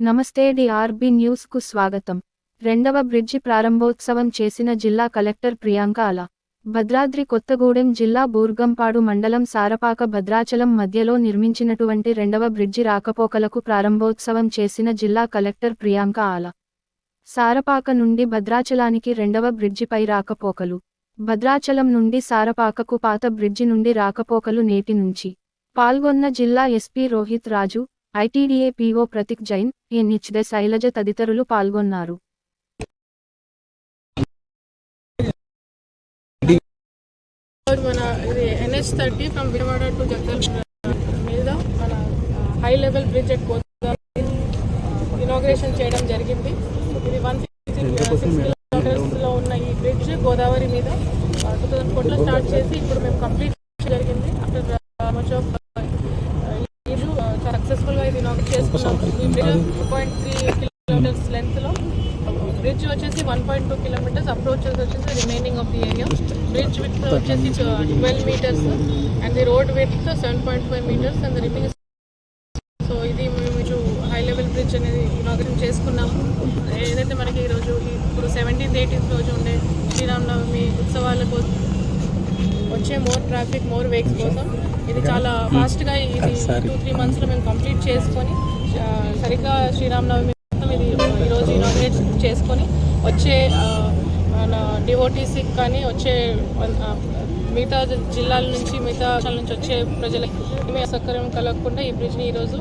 నమస్తే డిఆర్బి న్యూస్కు స్వాగతం. రెండవ బ్రిడ్జి ప్రారంభోత్సవం చేసిన జిల్లా కలెక్టర్ ప్రియాంక అలా. భద్రాద్రి కొత్తగూడెం జిల్లా బూర్గంపాడు మండలం సారపాక భద్రాచలం మధ్యలో నిర్మించినటువంటి రెండవ బ్రిడ్జి రాకపోకలకు ప్రారంభోత్సవం చేసిన జిల్లా కలెక్టర్ ప్రియాంక ఆల సారపాక నుండి భద్రాచలానికి రెండవ బ్రిడ్జిపై రాకపోకలు. భద్రాచలం నుండి సారపాకకు పాత బ్రిడ్జి నుండి రాకపోకలు నేటి నుంచి. పాల్గొన్న జిల్లా SP Rohit Raju ITDA PO Pratik Jain ఎన్హెచ్డే Shailaja తదితరులు పాల్గొన్నారు. మన NH thirty from Vijayawada to Jagdal మీద మన high level bridge at Godavari inauguration చేయడం జరిగింది. ఇది వన్ సిక్స్ కిలోమీటర్స్లో ఉన్న ఈ బ్రిడ్జ్ గోదావరి మీద టూ థౌసండ్ ఫోర్లో స్టార్ట్ చేసి ఇప్పుడు మేము కంప్లీట్ జరిగింది ఆఫ్టర్ మచ్ ఆఫ్ ఇది ఇనాగ్రేట్ ఈ bridge two point three kilometres లెంత్లో. బ్రిడ్జ్ వచ్చేసి one point two kilometres approaches వచ్చేసి remaining of the area bridge with వచ్చేసి twelve metres and the road with seven point five metres and remaining so ఇది మేము high level bridge అనేది inauguration చేసుకున్నాము. ఏదైతే మనకి ఈరోజు ఇప్పుడు సెవెంటీన్త్ ఎయిటీన్త్ రోజు ఉండే శ్రీరామనవమి ఉత్సవాల కోసం వచ్చే మోర్ ట్రాఫిక్ మోర్ వెహికల్స్ కోసం. ఇది చాలా ఫాస్ట్గా ఇది టూ త్రీ మంత్స్లో మేము కంప్లీట్ చేసుకొని సరిగ్గా శ్రీరామనవమి మొత్తం ఇది ఈరోజు ఇనాగ్రేట్ చేసుకొని వచ్చే మన డిఓటీసీకి కానీ వచ్చే మిగతా జిల్లాల నుంచి మిగతా నుంచి వచ్చే ప్రజలకి ఏమీ అసౌకర్యం కలగకుండా ఈ బ్రిడ్జ్ని ఈరోజు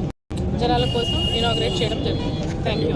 జనాల కోసం ఇనాగ్రేట్ చేయడం జరిగింది. Thank you